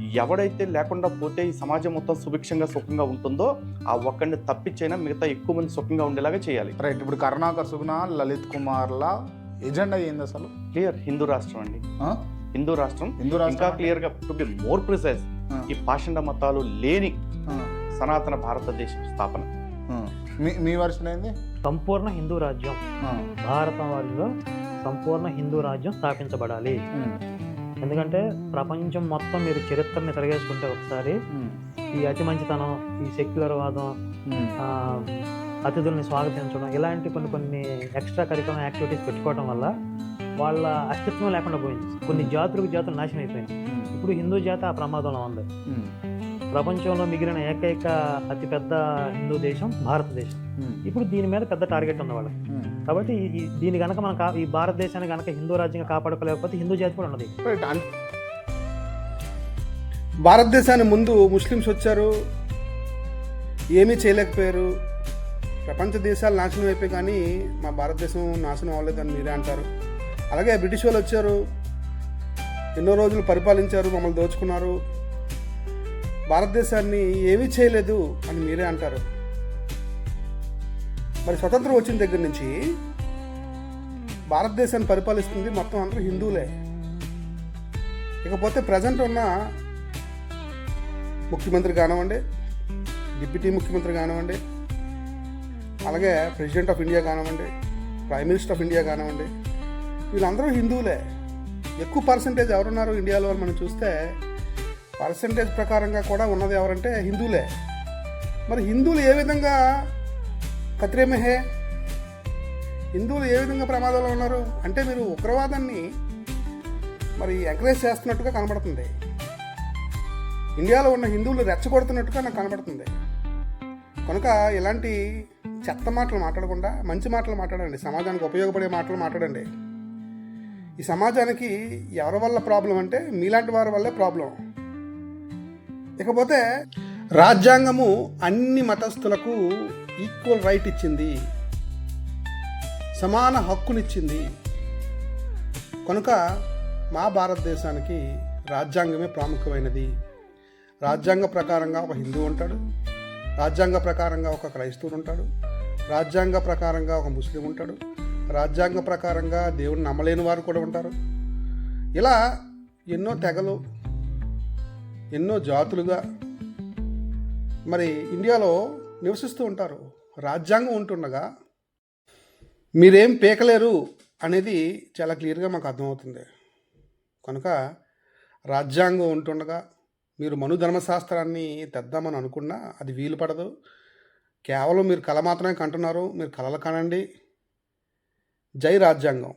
ఎవడైతే లేకుండా పోతే ఈ సమాజం మొత్తం సుభిక్షంగా సుఖంగా ఉంటుందో ఆ ఒక్కడిని తప్పించైనా మిగతా ఎక్కువ మంది సుఖంగా ఉండేలాగా చేయాలి. రైట్ ఇప్పుడు కరుణాకర్ సుగుణ లలిత్ కుమార్ల ఎజెండా ఏంది అసలు? క్లియర్ హిందూ రాష్ట్రం అండి. ఆ? హిందూ రాష్ట్రం. హిందూ ఇంకా రాష్ట్రం క్లియర్గా టు బి మోర్ ప్రిసైజ్. ఈ పాషండ మతాలు లేని సనాతన భారతదేశ స్థాపన. మీ మీ వర్షన్ ఏంది? సంపూర్ణ హిందూ రాజ్యం. ఆ, భారతవారిలో సంపూర్ణ హిందూ రాజ్యం స్థాపించబడాలి. ఎందుకంటే ప్రపంచం మొత్తం మీరు చరిత్రని తిరగేసుకుంటే ఒకసారి ఈ అతి మంచితనం ఈ సెక్యులర్వాదం ఉమ్, ఆ, అతిథుల్ని స్వాగతించడం ఇలాంటి కొన్ని కొన్ని ఎక్స్ట్రా కరికులం యాక్టివిటీస్ పెట్టుకోవడం వల్ల వాళ్ళ అస్తిత్వం లేకుండా పోయింది. కొన్ని జాతులకు జాతులు నాశనం అయిపోయింది ఇప్పుడు హిందూ జాతి ఆ ప్రమాదంలో ఉంది. ప్రపంచంలో మిగిలిన ఏకైక అతిపెద్ద హిందూ దేశం భారతదేశం. ఇప్పుడు దీని మీద పెద్ద టార్గెట్ ఉంది వాళ్ళకి. కాబట్టి దీని కనుక మనం ఈ భారతదేశాన్ని కనుక హిందూ రాజ్యంగా కాపాడుకోలేకపోతే హిందూ జాతి కూడా ఉన్నది భారతదేశాన్ని ముందు ముస్లిమ్స్ వచ్చారు. ఏమీ చేయలేకపోయారు. ప్రపంచ దేశాలు నాశనం అయిపోయి కానీ మా భారతదేశం నాశనం అవ్వలేదని మీరే అంటారు. అలాగే బ్రిటిష్ వాళ్ళు వచ్చారు. ఎన్నో రోజులు పరిపాలించారు మమ్మల్ని దోచుకున్నారు. భారతదేశాన్ని ఏమీ చేయలేదు అని మీరే అంటారు. మరి స్వతంత్రం వచ్చిన దగ్గర నుంచి భారతదేశాన్ని పరిపాలిస్తుంది మొత్తం అందరూ హిందువులే. ఇకపోతే ప్రజెంట్ ఉన్న ముఖ్యమంత్రి కానివ్వండి డిప్యూటీ ముఖ్యమంత్రి కానివ్వండి అలాగే ప్రెసిడెంట్ ఆఫ్ ఇండియా కానివ్వండి ప్రైమ్ మినిస్టర్ ఆఫ్ ఇండియా కానివ్వండి వీళ్ళందరూ హిందువులే. ఎక్కువ పర్సంటేజ్ ఎవరున్నారు ఇండియాలో అని మనం చూస్తే పర్సంటేజ్ ప్రకారంగా కూడా ఉన్నది ఎవరంటే హిందువులే. మరి హిందువులు ఏ విధంగా కత్రేమహే? హిందువులు ఏ విధంగా ప్రమాదంలో ఉన్నారు? అంటే మీరు ఉగ్రవాదాన్ని మరి ఎంకరేజ్ చేస్తున్నట్టుగా కనబడుతుంది. ఇండియాలో ఉన్న హిందువులు రెచ్చగొడుతున్నట్టుగా నాకు కనబడుతుంది. కనుక ఇలాంటి చెత్త మాటలు మాట్లాడకుండా మంచి మాటలు మాట్లాడండి. సమాజానికి ఉపయోగపడే మాటలు మాట్లాడండి. ఈ సమాజానికి ఎవరి వల్ల ప్రాబ్లం అంటే మీలాంటి వారి వల్లే ప్రాబ్లం. ఇకపోతే రాజ్యాంగము అన్ని మతస్థులకు ఈక్వల్ రైట్ ఇచ్చింది. సమాన హక్కునిచ్చింది. కనుక మా భారతదేశానికి రాజ్యాంగమే ప్రాముఖ్యమైనది. రాజ్యాంగ ప్రకారంగా ఒక హిందూ ఉంటాడు. రాజ్యాంగ ప్రకారంగా ఒక క్రైస్తవుడు ఉంటాడు. రాజ్యాంగ ప్రకారంగా ఒక ముస్లిం ఉంటాడు. రాజ్యాంగ ప్రకారంగా దేవుడిని నమ్మలేని వారు కూడా ఉంటారు. ఇలా ఎన్నో తెగలు ఎన్నో జాతులుగా మరి ఇండియాలో నివసిస్తూ ఉంటారు. రాజ్యాంగం ఉంటుండగా మీరేం పీకలేరు అనేది చాలా క్లియర్గా మాకు అర్థమవుతుంది. కనుక రాజ్యాంగం ఉంటుండగా మీరు మనుధర్మశాస్త్రాన్ని తెద్దామని అనుకున్నా అది వీలు పడదు. కేవలం మీరు కళ మాత్రమే కంటున్నారు మీరు కళలు కనండి. జై రాజ్యాంగం.